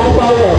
Opa,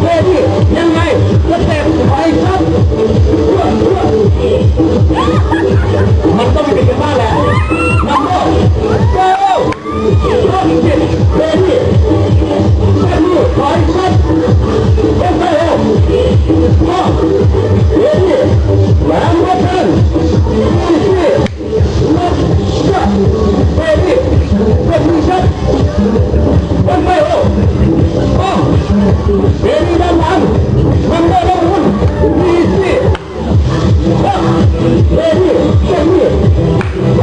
เวทียังไงสเต็ปไปครับมันต้องมีกันบ้างแหละมันก็ร็วรอบเจ็เวทีแค่ไปครับเอฟเ Oh.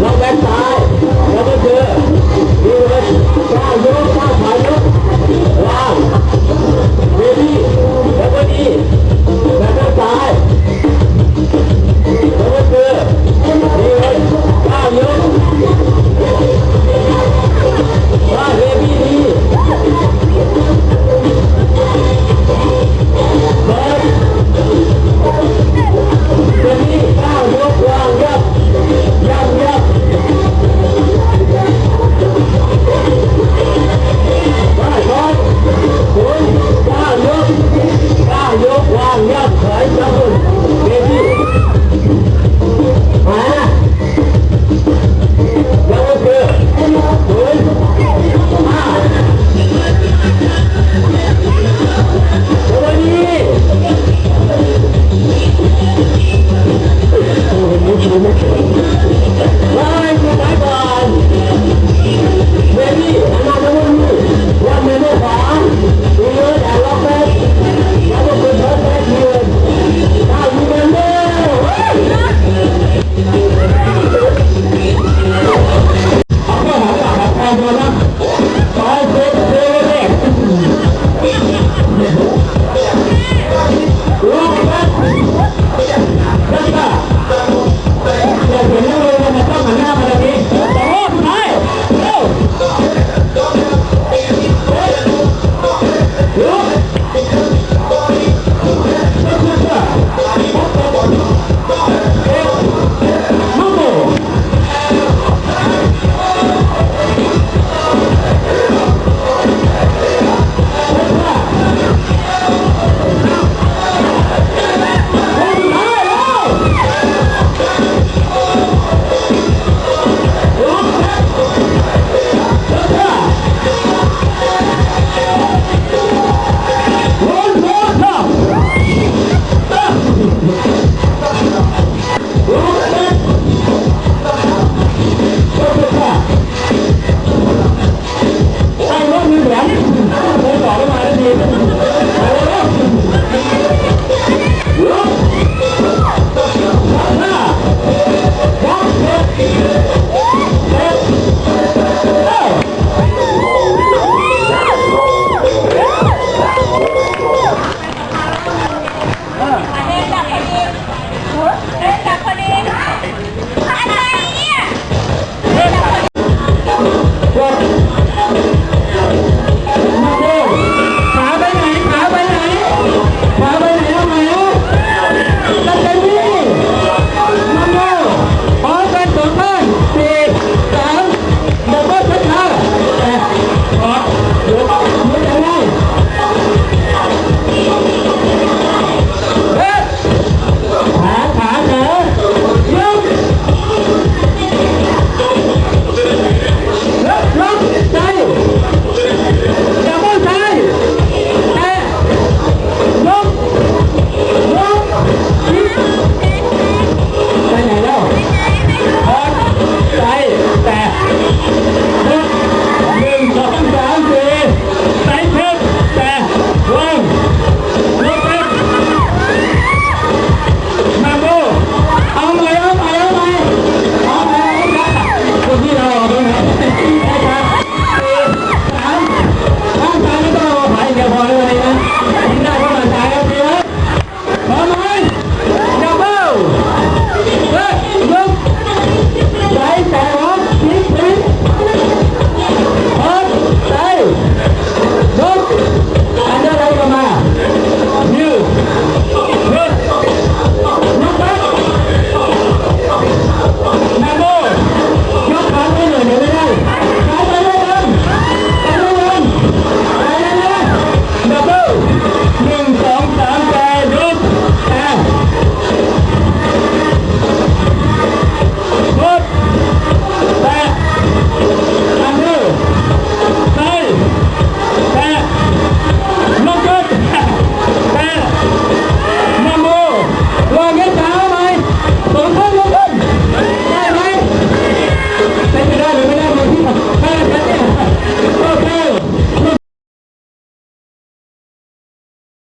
เราแบนซ้ายแล้วก็เจอดีเลยกล้าวยก